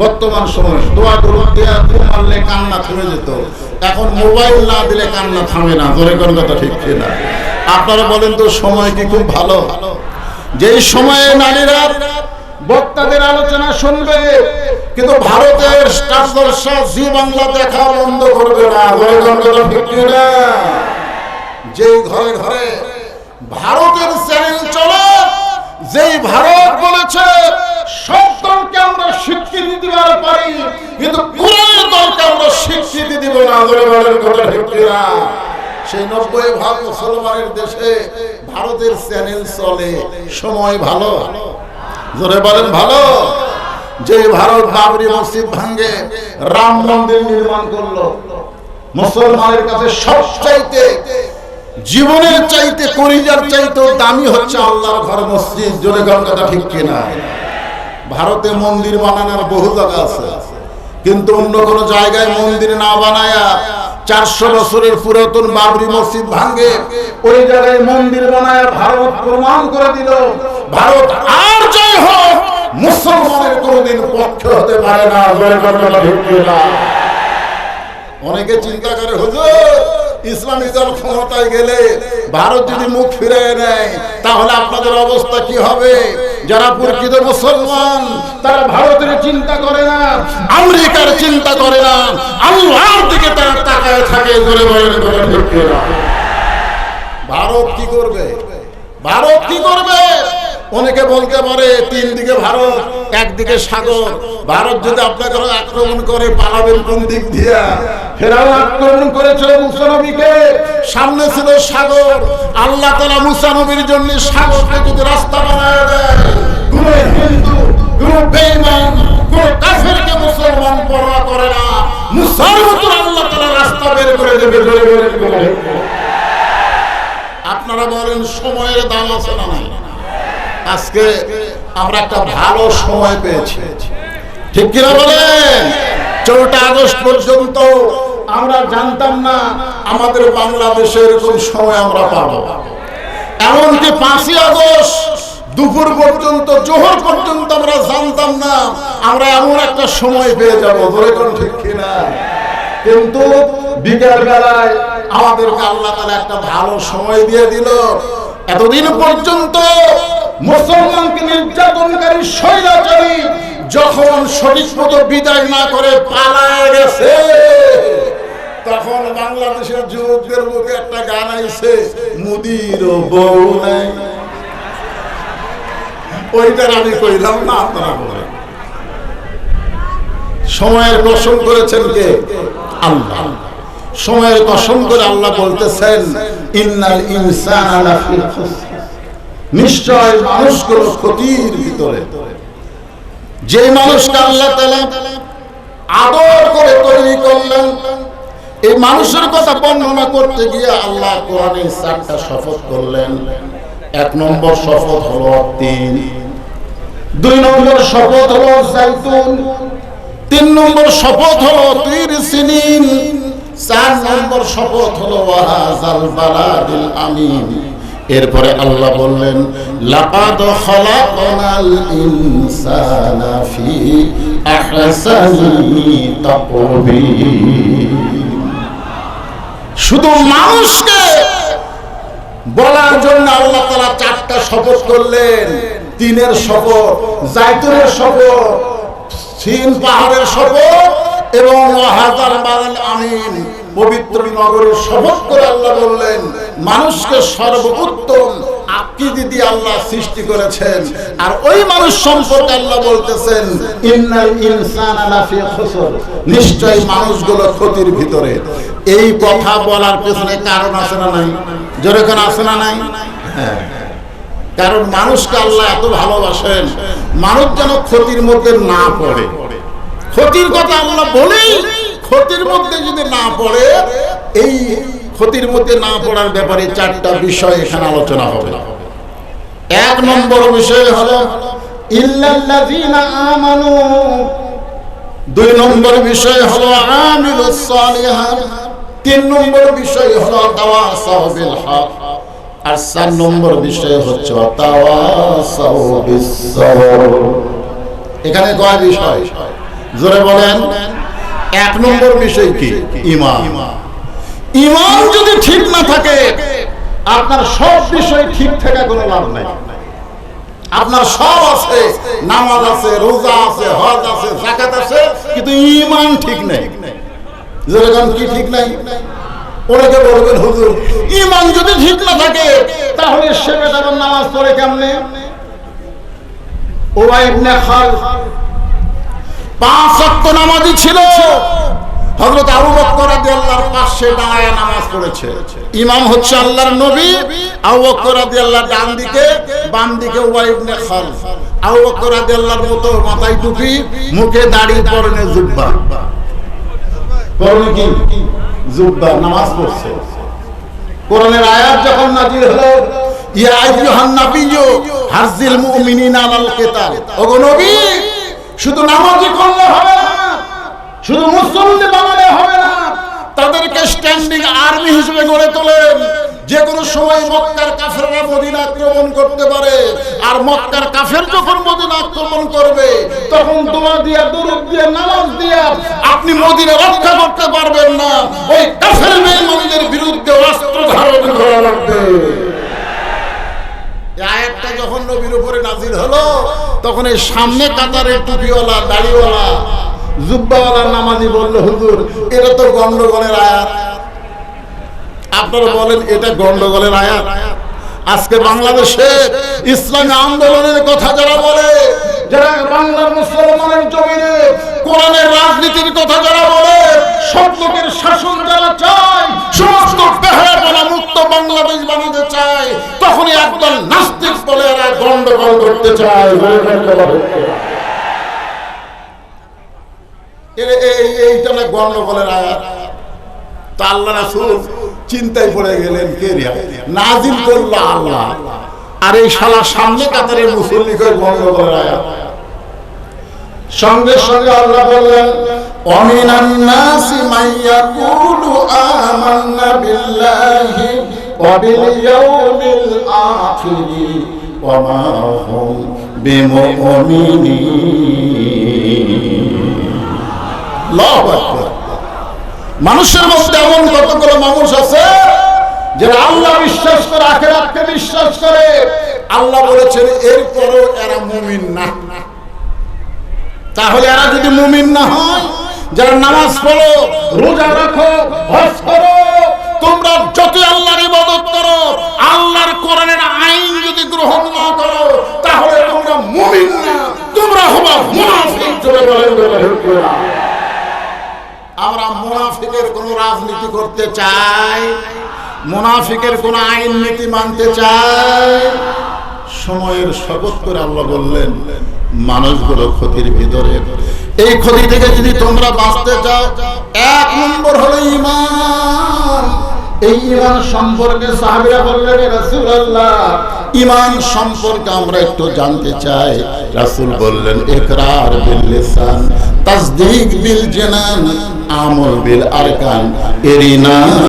বর্তমান সময় দোয়া দরুদ দেয়া মারলে কান্না থেমে যেত। এখন মোবাইল না দিলে কান্না থামে না ধরে কোন কথা ঠিক না আপনারা বলেন তো, সময় কি খুব ভালো? যেই সময়ে নারীরা বক্তাদের আলোচনা শুনবে, কিন্তু ভারতের স্টার জি বাংলা দেখা বন্ধ করবে না ধরে কোন কথা ঠিক না যেই ঘরে ঘরে ভারতের চ্যানেল চলে, যেই ভারত বলেছে সব দলকে আমরা স্বীকৃতি দিবার পারি, কিন্তু কোরআনের দলকে আমরা স্বীকৃতি দিব না ঠিক কিনা? সেই নব্বই ভাগ মুসলমানের দেশে ভারতের চ্যানেল চলে, সময় ভালো। জোরে বলেন ভালো। যে ভারত বাবরি মসজিদ ভাঙ্গে রাম মন্দির নির্মাণ করল। মুসলমানের কাছে সবচাইতে, জীবনের চাইতে করিজার চাইতে দামি হচ্ছে আল্লাহর ঘর মসজিদ, জোরে কথা ঠিক কিনা? ভারতে মন্দির বানানোর বহু জায়গা আছে। কিন্তু অন্য কোনো জায়গায় মন্দির না বানায়া চারশো বছরের পুরাতন বাবরি মসজিদ ভাঙ্গে ওই জায়গায় মন্দির বানায় ভারত প্রমাণ করে দিল, ভারত আর জয় হোক, মুসলমানের কোনোদিন পক্ষ হতে পারে না। অনেকে চিন্তা করে, হুজুর ইসলামী দল ক্ষমতায় গেলে ভারত যদি মুখ ফিরে নেয়, তাহলে আপনাদের অবস্থা কি হবে? যারা প্রকৃত মুসলমান, তারা ভারতের চিন্তা করে না, আমেরিকার চিন্তা করে না, আল্লাহর দিকে তারা তাকায় থাকে ধরে? ভারত কি করবে? ভারত কি করবে? অনেকে বলতে পারে, তিন দিকে ভারত একদিকে সাগর। ভারত যদি আপনাকে আক্রমণ করে, পালাবেন কোন দিক দিয়া? ফেরাও আক্রমণ করেছিল মুসানবীকে সামনে ছিল সাগর। আল্লাহ তালা মুসানবীর জন্য সাগরকে যদি রাস্তা বানায় দেয় আপনারা বলেন, সময়ের দাম আছে না নাই? আজকে আমরা একটা ভালো সময় পেয়েছি। ঠিক কিনা বলেন? চৌঠা আগস্ট পর্যন্ত আমরা জানতাম না আমাদের বাংলাদেশে এরকম সময় আমরা পাবো। এমনকি পাঁচই আগস্ট দুপুর পর্যন্ত, জোহর পর্যন্ত আমরা জানতাম না আমরা এমন একটা সময় পেয়ে যাব। ধরে কোন ঠিক কিনা? কিন্তু বিকেল বেলায় আমাদেরকে আল্লাহ তালা একটা ভালো সময় দিয়ে দিল। এতদিন পর্যন্ত মুসলমানকে নির্যাতনকারী স্বৈরাচারী যখন সঠিক মতো বিদায় না করে পালায় গেছে, তখন বাংলাদেশের যুবকদের মুখে একটা গান আইছে, মুদির বউ নাই। ওইটার আমি কইলাম, না, আপনারা বলেন। সময়ের কসম করেছেন কে? আল্লাহ। সময়ের কসম করে আল্লাহ বলতেছেন, ইন্নাল ইনসান লাফি খুসর। নিশ্চয় মানুষগুলো ক্ষতির ভিতরে। যে মানুষকে আল্লাহ আদর করে তৈরি করলেন, এই মানুষের কথা বর্ণনা করতে গিয়ে আল্লাহ কোরআনে চারটা শপথ করলেন। এক নম্বর শপথ হলো তিন। দুই নম্বর শপথ হলো জাইতুন। তিন নম্বর শপথ হলো তীর সিনিন। চার নম্বর শপথ হলো ওয়াহাজাল বালাদিল আমিন। এরপরে আল্লাহ বললেন, লাকাদ খালাকনাল ইনসানা ফি আহসানি তাকবীর শুধু মানুষকে বলার জন্য আল্লাহ তালা চারটা শপথ করলেন। তিনের শপথ জাইতুনের শপথ, সিন পাহাড়ের শপথ এবং হাজার বারাল আমিন। পবিত্র নগরের শপথ করে আল্লাহ বললেন, মানুষকে সর্বোত্তম আকৃতি আল্লাহ সৃষ্টি করেছেন। আর ওই মানুষ সম্পর্কে আল্লাহ বলতেছেন মানুষগুলো ক্ষতির ভিতরে। এই কথা বলার পেছনে কারণ আছে না নাই? জোরে কোন আছে না নাই? হ্যাঁ। কারণ মানুষকে আল্লাহ এত ভালোবাসেন, মানুষ যেন ক্ষতির মধ্যে না পড়ে। ক্ষতির কথা আল্লাহ বলেই ক্ষতির মধ্যে যদি না পড়ে, এই ক্ষতির মধ্যে না পড়ার ব্যাপারে চারটা বিষয় এখানে আলোচনা হবে। এক নম্বর বিষয় হলো, ইল্লাল্লাযীনা আমানু। দুই নম্বর বিষয় হলো আমিলুস তিন নম্বর বিষয় হলো তাওয়াসাউ বিল হক। আর চার নম্বর বিষয় হচ্ছে তাওয়াসাউ বিস এখানে কয় বিষয়? জোরে বলেন। এক নম্বর বিষয় কি? ইমান। ইমান। যদি ঠিক না থাকে আপনার সব বিষয় ঠিক থাকা কোনো লাভ নাই। আপনার সব আছে নামাজ আছে রোজা আছে হজ আছে জাকাত আছে কিন্তু ইমান ঠিক নেই। যেরকম কি ঠিক নাই? ওনাকে বলবেন হুজুর ইমান যদি ঠিক না থাকে তাহলে সে বেটার নামাজ পড়ে কেমনে? ওবাই ইবনে খাল পাঁচ ওয়াক্ত নামাজি ছিল। হযরত আবু বকর রাদিয়াল্লাহর পাশে দাঁড়ায় নামাজ পড়েছে। ইমাম হচ্ছে আল্লাহর নবী। আবু বকর রাদিয়াল্লাহর ডান দিকে বাম দিকে উবাই ইবনে খাল। আবু বকর রাদিয়াল্লাহর মতো মাথায় টুপি মুখে দাড়ি পরনে জুব্বা। পরনে কি? জুব্বা নামাজ পড়ছে। কোরআনের আয়াত যখন নাজিল হলো ইয়া আইয়ুহান নাবিয়্যু হাজ্জিল মুমিনিনা আলাল কিতাল। ওগো নবী শুধু নামাজি করলে হবে না, শুধু মুসলমান বানালে হবে না, তাদেরকে স্ট্যান্ডিং আর্মি হিসেবে গড়ে তোলেন। যে কোনো সময় মক্কার কাফেররা মদিনা আক্রমণ করতে পারে, আর মক্কার কাফের যখন মদিনা আক্রমণ করবে, তখন দোয়া দিয়া, দরুদ দিয়া, নামাজ দিয়া আপনি মদিনা রক্ষা করতে পারবেন না। ওই কাফের মেয়ে মানুষের বিরুদ্ধে অস্ত্র ধারণ করা লাগবে। আয়াতটা যখন নবীর উপরে নাজিল হলো তখন এই সামনে কাতারের টুপিওয়ালা, দাড়িওয়ালা, জুব্বাওয়ালা নামাজি বলল, হুজুর, এটা তো গন্ডগোলের আয়াত। আপনারা বলেন, এটা গন্ডগোলের আয়াত? আজকে বাংলাদেশে ইসলামী আন্দোলনের কথা যারা বলে করতে চায় এইটা আয়াত। তা আল্লাহ রাসূল চিন্তায় পড়ে গেলেন, কে নাজিল করল আল্লাহ। আর এই শালা সামনে কাতারে মুসল্লি করে গন্ডগোলের আয়াত। সঙ্গে সঙ্গে আল্লাহ বললেন অমিনান মানুষের মধ্যে এমন কতগুলো মানুষ আছে যারা আল্লাহ বিশ্বাস করে, আখেরাতকে বিশ্বাস করে? আল্লাহ বলেছেন, এরপরও এরা মুমিন না। তাহলে এরা যদি মুমিন না হয়, যারা নামাজ পড়ো, রোজা রাখো, হজ করো, তোমরা যত আল্লাহর করো আল্লাহর কোরআনের আইন যদি গ্রহণ না করো তাহলে তোমরা মুমিন না তোমরা হবা মুনাফিক জোরে বলেন আমরা মুনাফিকের কোন রাজনীতি করতে চাই মুনাফিকের কোন আইন নীতি মানতে চাই। সময়ের শপথ করে আল্লাহ বললেন মানুষগুলো ক্ষতির ভিতরে। এই ক্ষতি থেকে যদি তোমরা বাঁচতে চাও এক নম্বর হলো ইমান এই ইমান সম্পর্কে সাহাবীরা বললেন রাসূলুল্লাহ ইমান সম্পর্কে আমরা একটু জানতে চাই। রাসুল বললেন একরার বিল লিসান, তাসদীক বিল জানান, আমল বিল আরকান এরিনা